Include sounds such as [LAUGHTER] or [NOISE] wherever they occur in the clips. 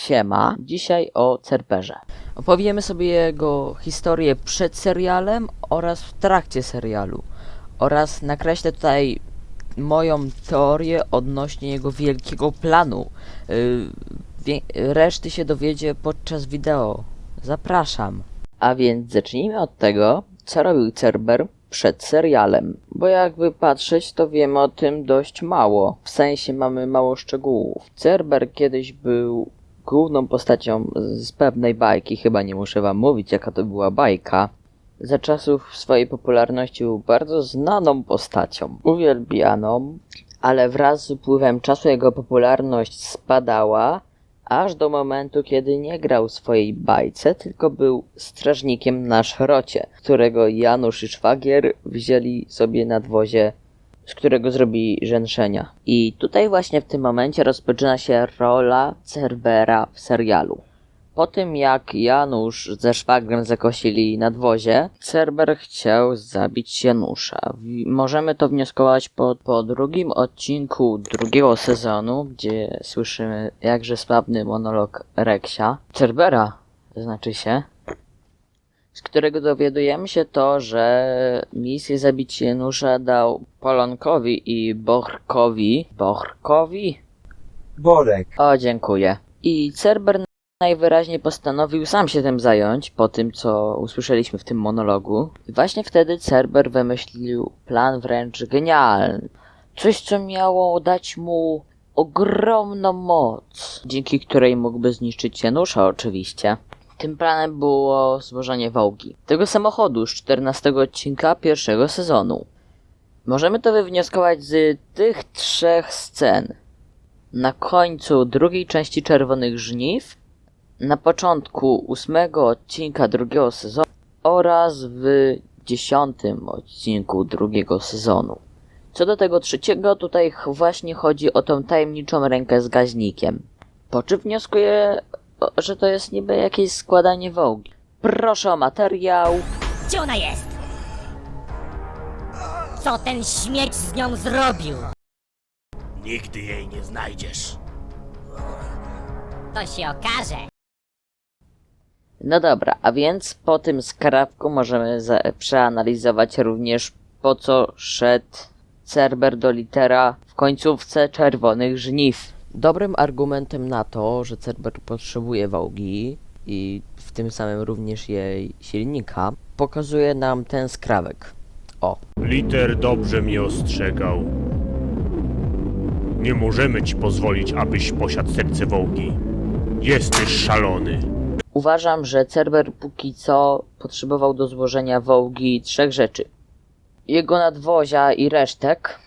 Siema, dzisiaj o Cerberze. Opowiemy sobie jego historię przed serialem oraz w trakcie serialu. Oraz nakreślę tutaj moją teorię odnośnie jego wielkiego planu. Wie- reszty się dowiedzie podczas wideo. Zapraszam. A więc zacznijmy od tego, co robił Cerber przed serialem. Bo jakby patrzeć, to wiemy o tym dość mało. W sensie mamy mało szczegółów. Cerber kiedyś był główną postacią z pewnej bajki. Chyba nie muszę wam mówić, jaka to była bajka. Za czasów swojej popularności był bardzo znaną postacią. Uwielbianą, ale wraz z upływem czasu jego popularność spadała, aż do momentu, kiedy nie grał swojej bajce, tylko był strażnikiem na szrocie, którego Janusz i Szwagier wzięli sobie nadwozie, z którego zrobili rzęszenia. I tutaj właśnie w tym momencie rozpoczyna się rola Cerbera w serialu. Po tym jak Janusz ze szwagrem zakosili nadwozie, Cerber chciał zabić Janusza. Możemy to wnioskować po, po drugim odcinku drugiego sezonu, gdzie słyszymy jakże sławny monolog Reksia. Cerbera, znaczy się. Z którego dowiadujemy się to, że misję zabicia Janusza dał Polonkowi i Bohrkowi. Bohrkowi? Borek. O, dziękuję. I Cerber najwyraźniej postanowił sam się tym zająć, po tym co usłyszeliśmy w tym monologu. I właśnie wtedy Cerber wymyślił plan wręcz genialny. Coś, co miało dać mu ogromną moc, dzięki której mógłby zniszczyć Janusza oczywiście. Tym planem było złożenie wołgi. Tego samochodu z 14 odcinka pierwszego sezonu. Możemy to wywnioskować z tych trzech scen na końcu drugiej części Czerwonych Żniw, na początku ósmego odcinka drugiego sezonu oraz w dziesiątym odcinku drugiego sezonu. Co do tego trzeciego, tutaj właśnie chodzi o tą tajemniczą rękę z gaźnikiem. Po czym wnioskuję, że to jest niby jakieś składanie wołgi. Proszę o materiał. Gdzie ona jest? Co ten śmieć z nią zrobił? Nigdy jej nie znajdziesz. To się okaże. No dobra, a więc po tym skrawku możemy przeanalizować również po co szedł Cerber do litera w końcówce Czerwonych Żniw. Dobrym argumentem na to, że Cerber potrzebuje wołgi i w tym samym również jej silnika, pokazuje nam ten skrawek. O, Liter dobrze mnie ostrzegał. Nie możemy ci pozwolić, abyś posiadł serce wołgi. Jesteś szalony. Uważam, że Cerber póki co potrzebował do złożenia wołgi trzech rzeczy. Jego nadwozia i resztek,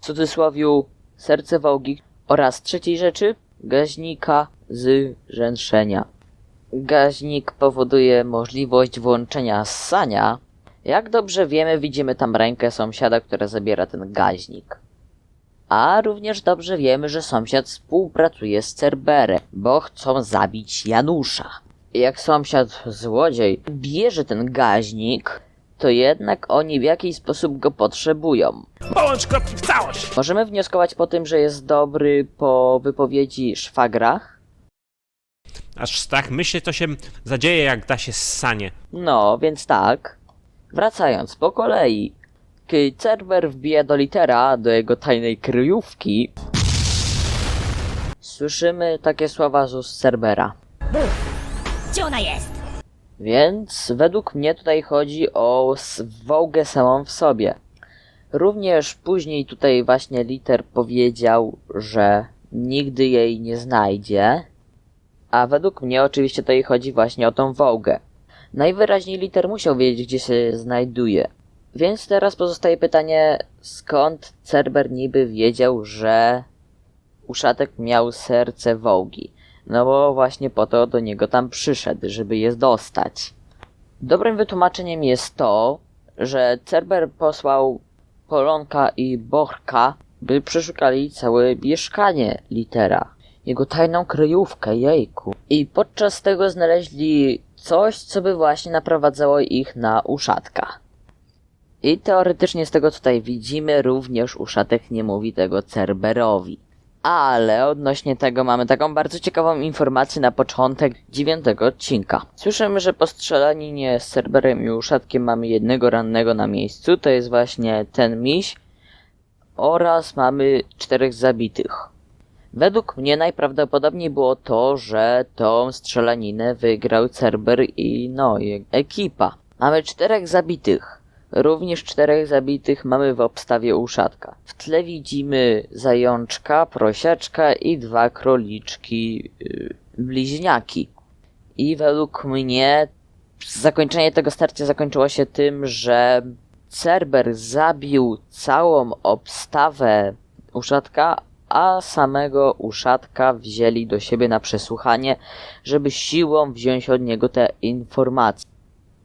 w cudzysłowiu serce wołgi oraz trzeciej rzeczy gaźnika z rzęszenia. Gaźnik powoduje możliwość włączenia ssania. Jak dobrze wiemy, widzimy tam rękę sąsiada, która zabiera ten gaźnik. A również dobrze wiemy, że sąsiad współpracuje z Cerberem, bo chcą zabić Janusza. Jak sąsiad złodziej bierze ten gaźnik, to jednak oni w jakiś sposób go potrzebują. Połącz kropki w całość! Możemy wnioskować po tym, że jest dobry po wypowiedzi szwagrach. Aż strach myśleć, co się zadzieje, jak da się ssanie. No, więc tak. Wracając po kolei. Kiedy Cerber wbija do litera, do jego tajnej kryjówki, słyszymy takie słowa z ust Cerbera. Gdzie ona jest? Więc według mnie tutaj chodzi o s- wołgę samą w sobie. Również później tutaj właśnie Liter powiedział, że nigdy jej nie znajdzie, a według mnie oczywiście tutaj chodzi właśnie o tą wołgę. Najwyraźniej Liter musiał wiedzieć, gdzie się znajduje. Więc teraz pozostaje pytanie, skąd Cerber niby wiedział, że uszatek miał serce wołgi. No bo właśnie po to do niego tam przyszedł, żeby je dostać. Dobrym wytłumaczeniem jest to, że Cerber posłał Polonka i Bohrka, by przeszukali całe mieszkanie Litera. Jego tajną kryjówkę, jejku. I podczas tego znaleźli coś, co by właśnie naprowadzało ich na uszatka. I teoretycznie z tego tutaj widzimy, również uszatek nie mówi tego Cerberowi. Ale odnośnie tego mamy taką bardzo ciekawą informację na początek dziewiątego odcinka. Słyszymy, że po strzelaninie z Cerberem i Uszatkiem mamy jednego rannego na miejscu, to jest właśnie ten miś oraz mamy czterech zabitych. Według mnie najprawdopodobniej było to, że tą strzelaninę wygrał Cerber i no, ekipa. Mamy czterech zabitych. Również czterech zabitych mamy w obstawie uszatka. W tle widzimy zajączka, prosiaczka i dwa króliczki yy, bliźniaki. I według mnie zakończenie tego starcia zakończyło się tym, że Cerber zabił całą obstawę uszatka, a samego uszatka wzięli do siebie na przesłuchanie, żeby siłą wziąć od niego te informacje.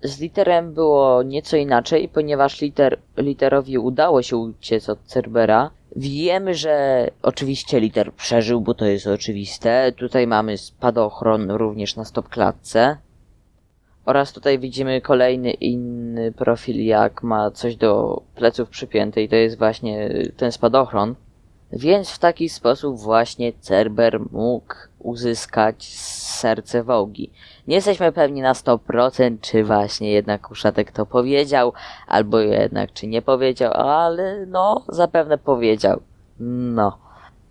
Z literem było nieco inaczej, ponieważ liter, literowi udało się uciec od Cerbera. Wiemy, że oczywiście liter przeżył, bo to jest oczywiste. Tutaj mamy spadochron również na stopklatce. Oraz tutaj widzimy kolejny inny profil, jak ma coś do pleców przypięte i to jest właśnie ten spadochron. Więc w taki sposób właśnie Cerber mógł uzyskać serce Wołgi. Nie jesteśmy pewni na 100%, czy właśnie jednak Uszatek to powiedział, albo jednak czy nie powiedział, ale no, zapewne powiedział. No.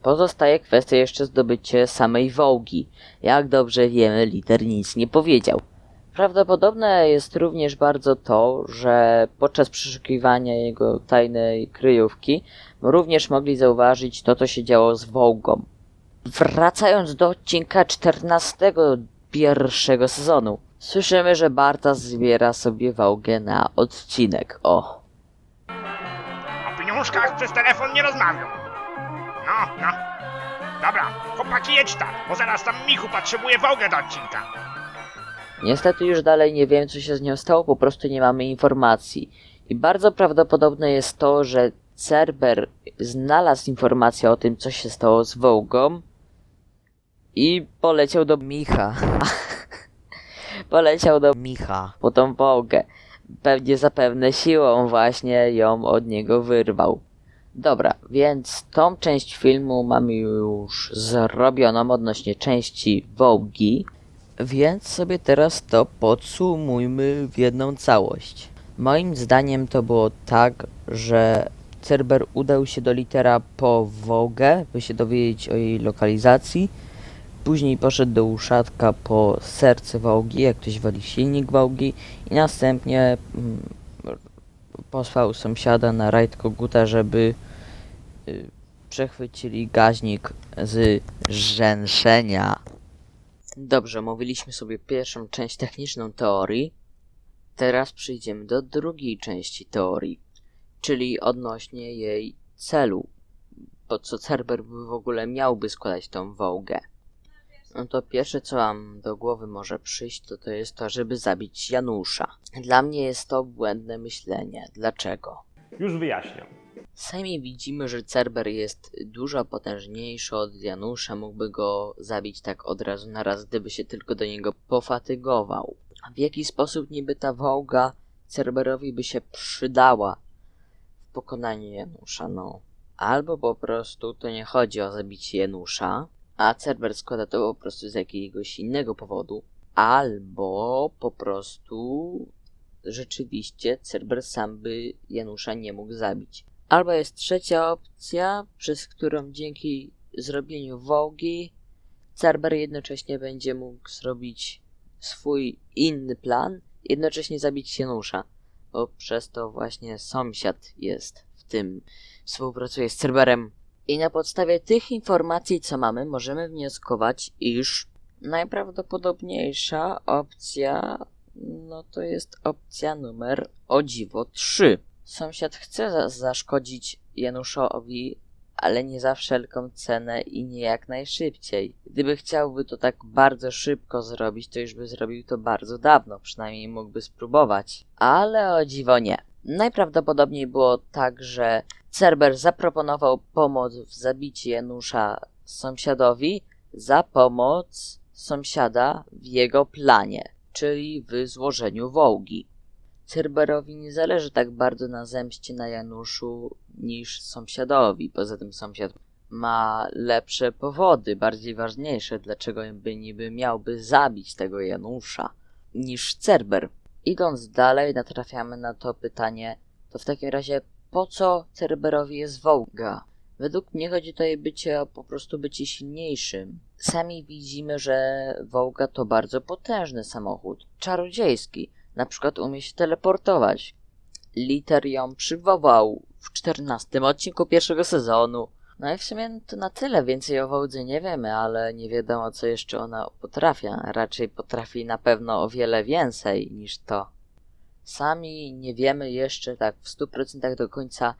Pozostaje kwestia jeszcze zdobycie samej Wołgi. Jak dobrze wiemy, liter nic nie powiedział. Prawdopodobne jest również bardzo to, że podczas przeszukiwania jego tajnej kryjówki również mogli zauważyć to, co się działo z Wołgą. Wracając do odcinka 14 pierwszego sezonu, słyszymy, że Barta zbiera sobie Wołgę na odcinek. O, O pieniążkach przez telefon nie rozmawiam. No, no. Dobra, chłopaki jedź tam, bo zaraz tam Michu potrzebuje wołgę do odcinka. Niestety już dalej nie wiem, co się z nią stało, po prostu nie mamy informacji. I bardzo prawdopodobne jest to, że Cerber znalazł informację o tym, co się stało z Wołgą i poleciał do Micha. [LAUGHS] poleciał do Micha po tą Wołgę. Pewnie zapewne siłą właśnie ją od niego wyrwał. Dobra, więc tą część filmu mamy już zrobioną odnośnie części Wołgi. Więc sobie teraz to podsumujmy w jedną całość. Moim zdaniem to było tak, że Cerber udał się do litera po Wołgę, by się dowiedzieć o jej lokalizacji. Później poszedł do uszatka po serce Wołgi, jak ktoś wali silnik Wołgi. I następnie mm, posłał sąsiada na rajd koguta, żeby y, przechwycili gaźnik z rzęszenia. Dobrze, mówiliśmy sobie pierwszą część techniczną teorii. Teraz przejdziemy do drugiej części teorii, czyli odnośnie jej celu. Po co Cerber w ogóle miałby składać tą wołgę? No to pierwsze, co wam do głowy może przyjść, to to jest to, żeby zabić Janusza. Dla mnie jest to błędne myślenie. Dlaczego? Już wyjaśniam. Sami widzimy, że Cerber jest dużo potężniejszy od Janusza, mógłby go zabić tak od razu na raz, gdyby się tylko do niego pofatygował. W jaki sposób niby ta wołga Cerberowi by się przydała w pokonaniu Janusza? No, albo po prostu to nie chodzi o zabicie Janusza, a Cerber składa to po prostu z jakiegoś innego powodu, albo po prostu rzeczywiście Cerber sam by Janusza nie mógł zabić. Albo jest trzecia opcja, przez którą dzięki zrobieniu wołgi Cerber jednocześnie będzie mógł zrobić swój inny plan, jednocześnie zabić Janusza, bo przez to właśnie sąsiad jest w tym, współpracuje z Cerberem. I na podstawie tych informacji, co mamy, możemy wnioskować, iż najprawdopodobniejsza opcja, no to jest opcja numer o dziwo 3. Sąsiad chce za- zaszkodzić Januszowi, ale nie za wszelką cenę i nie jak najszybciej. Gdyby chciałby to tak bardzo szybko zrobić, to już by zrobił to bardzo dawno, przynajmniej mógłby spróbować. Ale o dziwo nie. Najprawdopodobniej było tak, że Cerber zaproponował pomoc w zabiciu Janusza sąsiadowi za pomoc sąsiada w jego planie, czyli w złożeniu wołgi. Cerberowi nie zależy tak bardzo na zemście na Januszu niż sąsiadowi. Poza tym sąsiad ma lepsze powody, bardziej ważniejsze, dlaczego by niby miałby zabić tego Janusza, niż Cerber. Idąc dalej, natrafiamy na to pytanie, to w takim razie po co Cerberowi jest Wołga? Według mnie chodzi tutaj bycie o po prostu bycie silniejszym. Sami widzimy, że Wołga to bardzo potężny samochód, czarodziejski, na przykład umie się teleportować. Liter ją przywołał w 14 odcinku pierwszego sezonu. No i w sumie to na tyle, więcej o Wołdze nie wiemy, ale nie wiadomo co jeszcze ona potrafi. a Raczej potrafi na pewno o wiele więcej niż to. Sami nie wiemy jeszcze tak w 100% do końca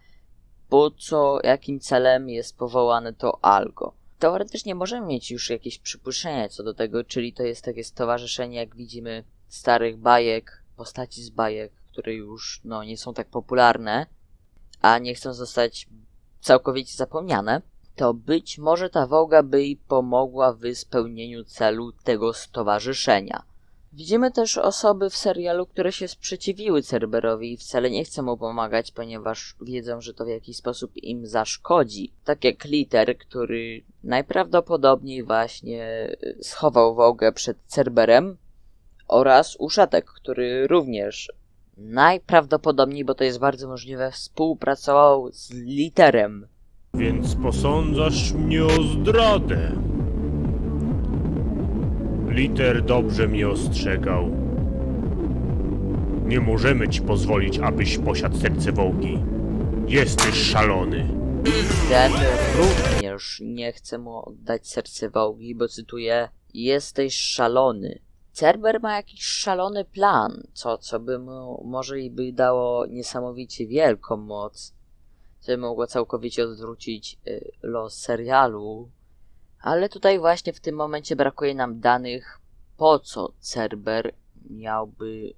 po co, jakim celem jest powołane to Algo. Teoretycznie możemy mieć już jakieś przypuszczenia co do tego, czyli to jest takie stowarzyszenie, jak widzimy, starych bajek, postaci z bajek, które już no, nie są tak popularne, a nie chcą zostać całkowicie zapomniane, to być może ta wołga by jej pomogła w spełnieniu celu tego stowarzyszenia. Widzimy też osoby w serialu, które się sprzeciwiły Cerberowi i wcale nie chcą mu pomagać, ponieważ wiedzą, że to w jakiś sposób im zaszkodzi. Tak jak Liter, który najprawdopodobniej właśnie y, schował Wołgę przed Cerberem oraz Uszatek, który również najprawdopodobniej, bo to jest bardzo możliwe, współpracował z Literem. Więc posądzasz mnie o zdradę. Liter dobrze mnie ostrzegał. Nie możemy ci pozwolić, abyś posiadł serce wołgi. Jesteś szalony. Cerber również nie chce mu oddać serce Wołgi, bo cytuję Jesteś szalony. Cerber ma jakiś szalony plan, co, co by mu może i by dało niesamowicie wielką moc, co by mogło całkowicie odwrócić y, los serialu. Ale tutaj właśnie w tym momencie brakuje nam danych, po co Cerber miałby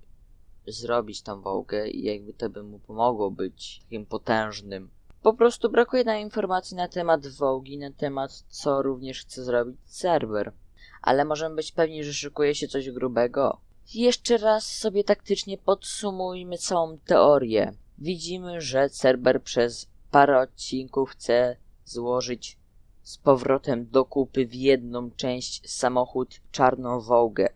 zrobić tą Wołgę i jakby to by mu pomogło być takim potężnym. Po prostu brakuje nam informacji na temat Wołgi, na temat co również chce zrobić Cerber. Ale możemy być pewni, że szykuje się coś grubego. Jeszcze raz sobie taktycznie podsumujmy całą teorię. Widzimy, że Cerber przez parę odcinków chce złożyć z powrotem do kupy w jedną część samochód Czarną Wołgę,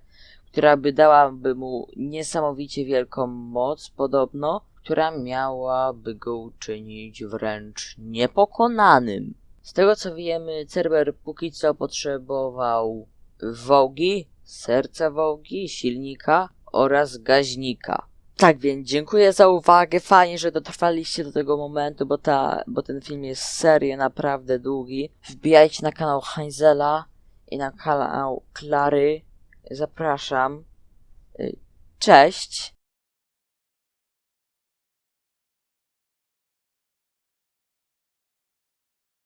która by dałaby mu niesamowicie wielką moc podobno, która miałaby go uczynić wręcz niepokonanym. Z tego co wiemy, Cerber póki co potrzebował wołgi, serca wołgi, silnika oraz gaźnika. Tak więc dziękuję za uwagę. Fajnie, że dotrwaliście do tego momentu, bo, ta, bo ten film jest serio naprawdę długi. Wbijajcie na kanał Heinzela i na kanał Klary. Zapraszam. Y, Cześć.